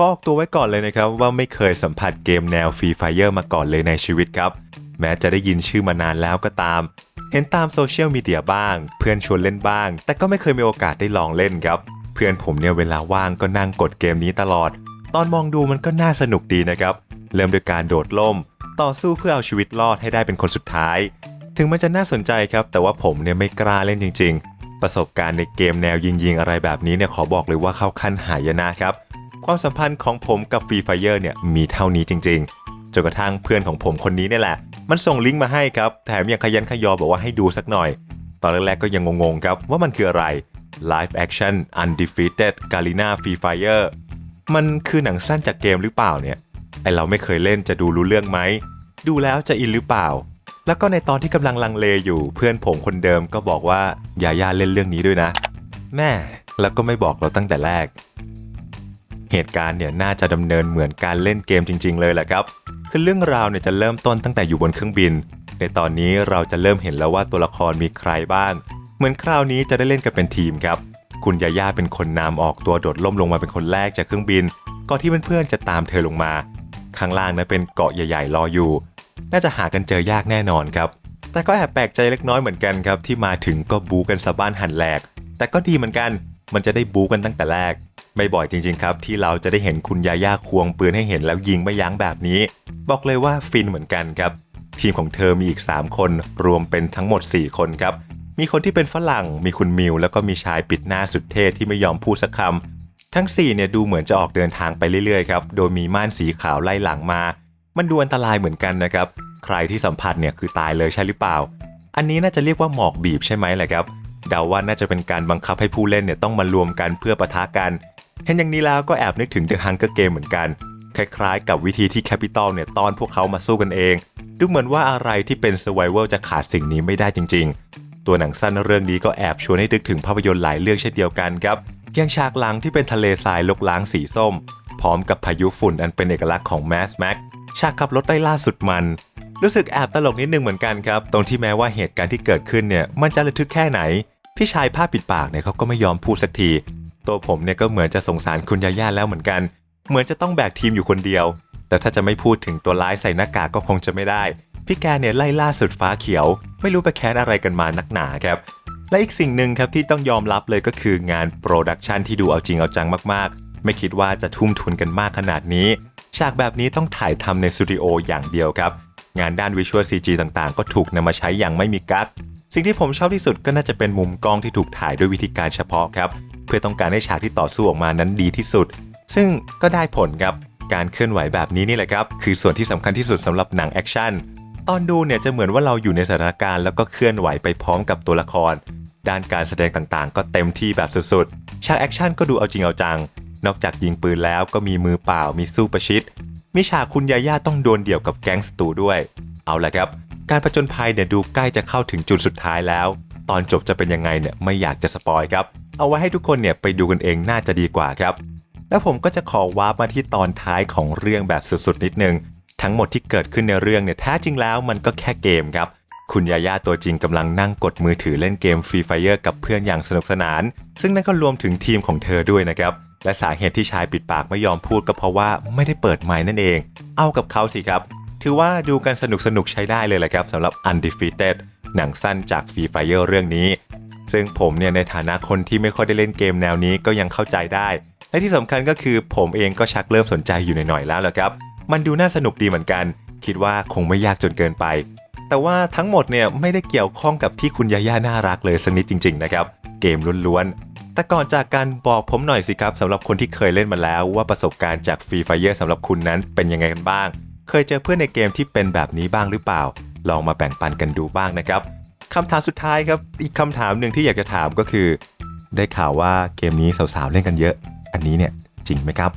ขอออกตัวไว้ก่อนเลยนะครับว่าไม่เคยสัมผัสเกมแนวฟรีไฟเอร์มาก่อนเลยในชีวิตครับ แม้จะได้ยินชื่อมานานแล้วก็ตาม เห็นตามโซเชียลมีเดียบ้าง เพื่อนชวนเล่นบ้าง แต่ก็ไม่เคยมีโอกาสได้ลองเล่นครับ เพื่อนผมเนี่ยเวลาว่างก็นั่งกดเกมนี้ตลอด ตอนมองดูมันก็น่าสนุกดีนะครับ เริ่มด้วยการโดดล่ม ต่อสู้เพื่อเอาชีวิตรอดให้ได้เป็นคนสุดท้าย ถึงมันจะน่าสนใจครับ แต่ว่าผมเนี่ยไม่กล้าเล่นจริง ๆ ประสบการณ์ในเกมแนวยิงๆอะไรแบบนี้เนี่ยขอบอกเลยว่าเข้าขั้นหายนะครับ ความสัมพันธ์ของผมกับฟรีไฟเอร์เนี่ยมีเท่านี้จริงๆจนกระทั่งเพื่อนของผมคนนี้เนี่ยแหละ มันส่งลิงก์มาให้ครับแถมยังขยันขยอบอกว่าให้ดูสักหน่อย ตอนแรกๆก็ยังงงๆครับว่ามันคืออะไร Live Action Undefeated Galina Free Fire มันคือหนังสั้นจากเกมหรือเปล่าเนี่ยไอเราไม่เคยเล่นจะดูรู้เรื่องไหมดูแล้วจะอินหรือเปล่า แล้วก็ในตอนที่กำลังลังเลอยู่เพื่อนผมคนเดิมก็บอกว่าอย่าย่าเล่นเรื่องนี้ด้วยนะ แม่แล้วก็ไม่บอกเราตั้งแต่แรก เหตุการณ์เนี่ยน่าจะดำเนินเหมือนการเล่นเกมจริง ๆ เลยแหละครับ คือเรื่องราวเนี่ยจะเริ่มต้นตั้งแต่อยู่บนเครื่องบิน ในตอนนี้เราจะเริ่มเห็นแล้วว่าตัวละครมีใครบ้าง เหมือนคราวนี้จะได้เล่นกันเป็นทีมครับ คุณยาย่าเป็นคนนำออกตัวโดดล่มลงมาเป็นคนแรกจากเครื่องบิน ก่อนที่เพื่อนๆจะตามเธอลงมา ข้างล่างนั้นเป็นเกาะใหญ่ ๆ รออยู่ น่าจะหากันเจอยากแน่นอนครับ แต่ก็แอบแปลกใจเล็กน้อยเหมือนกันครับที่มาถึงก็บูกันสะบ้านหันแหลก แต่ก็ดีเหมือนกัน มันจะได้บูกันตั้งแต่แรก ไม่บ่อยจริงๆครับ ที่เราจะได้เห็นคุณยาย่าควงปืนให้เห็นแล้วยิงไม่ยั้งแบบนี้ บอกเลยว่าฟินเหมือนกันครับ ทีมของเธอมีอีก 3 คนรวมเป็นทั้งหมด 4 คนครับ มีคนที่เป็นฝรั่ง มีคุณมิว แล้วก็มีชายปิดหน้าสุดเท่ที่ไม่ยอมพูดสักคำทั้ง4เนี่ยดูเหมือนจะออกเดินทางไปเรื่อยๆครับโดยมีม่านสีขาวไล่หลังมา มันดูอันตรายเหมือนกันนะครับใครที่สัมผัสเนี่ยคือตายเลยใช่หรือเปล่า อันนี้น่าจะเรียกว่าหมอกบีบใช่ไหมแหละครับ เดาว่าน่าจะเป็นการบังคับให้ผู้เล่นเนี่ยต้องมารวมกันเพื่อปะทะกัน เห็นอย่างนี้แล้วก็แอบนึกถึง The Hunger Game เหมือนกัน คล้ายๆ กับวิธีที่ Capital เนี่ยต้อนพวกเขามาสู้กันเอง ดูเหมือนว่าอะไรที่เป็น Survival จะขาดสิ่งนี้ไม่ได้จริง ๆ ตัวหนังสั้นเรื่องนี้ก็แอบชวนให้นึกถึงภาพยนตร์หลายเรื่องเช่นเดียวกันครับอย่างฉากหลังที่เป็นทะเลทรายลกล้างสีส้ม พร้อมกับพายุฝุ่นอันเป็นเอกลักษณ์ของ Mad Max ฉากขับรถไล่ล่าสุดมัน รู้สึกแอบตลกนิดนึงเหมือนกันครับ ตรงที่แม้ว่าเหตุการณ์ที่เกิดขึ้นเนี่ย มันจะระทึกแค่ไหน พี่ชายผ้าปิดปากเนี่ยเขาก็ไม่ยอมพูดสักที ตัวผมเนี่ยก็เหมือนจะสงสารคุณยาย่าแล้วเหมือนกัน เหมือนจะต้องแบกทีมอยู่คนเดียว แต่ถ้าจะไม่พูดถึงตัวร้ายใส่หน้ากากก็คงจะไม่ได้ พี่แกเนี่ยไล่ล่าสุดฟ้าเขียว ไม่รู้ไปแค้นอะไรกันมานักหนาครับและอีกสิ่งหนึ่งครับที่ต้องยอมรับเลยก็คืองานโปรดักชันที่ดูเอาจริงเอาจังมากๆ ไม่คิดว่าจะทุ่มทุนกันมากขนาดนี้ฉากแบบนี้ต้องถ่ายทำในสตูดิโออย่างเดียวครับ งานด้านวิชวลซีจีต่างๆ ก็ถูกนำมาใช้อย่างไม่มีกั๊ก สิ่งที่ผมชอบที่สุดก็น่าจะเป็นมุมกล้องที่ถูกถ่ายด้วยวิธีการเฉพาะครับ เพื่อต้องการให้ฉากที่ต่อสู้ออกมานั้นดีที่สุด ซึ่งก็ได้ผลครับ การเคลื่อนไหวแบบนี้นี่แหละครับ คือส่วนที่สำคัญที่สุดสำหรับหนังแอคชั่น ตอนดูเนี่ยจะเหมือนว่าเราอยู่ในสถานการณ์แล้วก็เคลื่อนไหวไปพร้อมกับตัวละคร ด้านการแสดงต่างๆ ก็เต็มที่แบบสุดๆ ฉากแอคชั่นก็ดูเอาจริงเอาจัง นอกจากยิงปืนแล้วก็มีมือเปล่า มีสู้ประชิด มีฉากคุณยาย่าต้องโดนเดี่ยวกับแก๊งสตูด้วย เอาละครับ การผจญภัยเนี่ยดูใกล้จะเข้าถึงจุดสุดท้ายแล้ว ตอนจบจะเป็นยังไงเนี่ยไม่อยากจะสปอยครับ เอาไว้ให้ทุกคนเนี่ยไปดูกันเองน่าจะดีกว่าครับ แล้วผมก็จะขอวาร์ปมาที่ตอนท้ายของเรื่องแบบสุดๆนิดนึง ทั้งหมดที่เกิดขึ้นในเรื่องเนี่ยแท้จริงแล้วมันก็แค่เกมครับ คุณยาย่าตัวจริงกำลังนั่งกดมือถือเล่นเกมฟรีไฟเอร์กับเพื่อนอย่างสนุกสนาน ซึ่งนั่นก็รวมถึงทีมของเธอด้วยนะครับและสาเหตุที่ชายปิดปากไม่ยอมพูดก็เพราะว่าไม่ได้เปิดไมค์นั่นเอง เอากับเขาสิครับ ถือว่าดูกันสนุกสนุกๆใช้ได้เลยแหละครับสำหรับ Undefeated หนังสั้นจากฟรีไฟเอร์เรื่องนี้ ซึ่งผมเนี่ยในฐานะคนที่ไม่ค่อยได้เล่นเกมแนวนี้ก็ยังเข้าใจได้ และที่สำคัญก็คือผมเองก็ชักเริ่มสนใจอยู่หน่อยๆแล้วแหละครับ มันดูน่าสนุกดีเหมือนกัน คิดว่าคงไม่ยากจนเกินไป แต่ว่าทั้งหมดเนี่ยไม่ได้เกี่ยวข้องกับที่คุณยาย่าน่ารักเลยสักนิดจริงๆนะครับเกมล้วนๆ แต่ก่อนจากการบอกผมหน่อยสิครับสำหรับคนที่เคยเล่นมาแล้วว่าประสบการณ์จากฟรีไฟเอร์สำหรับคุณนั้นเป็นยังไงกันบ้าง เคยเจอเพื่อนในเกมที่เป็นแบบนี้บ้างหรือเปล่า ลองมาแบ่งปันกันดูบ้างนะครับคำถามสุดท้ายครับอีกคำถามหนึ่งที่อยากจะถามก็คือ ได้ข่าวว่าเกมนี้สาวๆเล่นกันเยอะ อันนี้เนี่ยจริงไหมครับ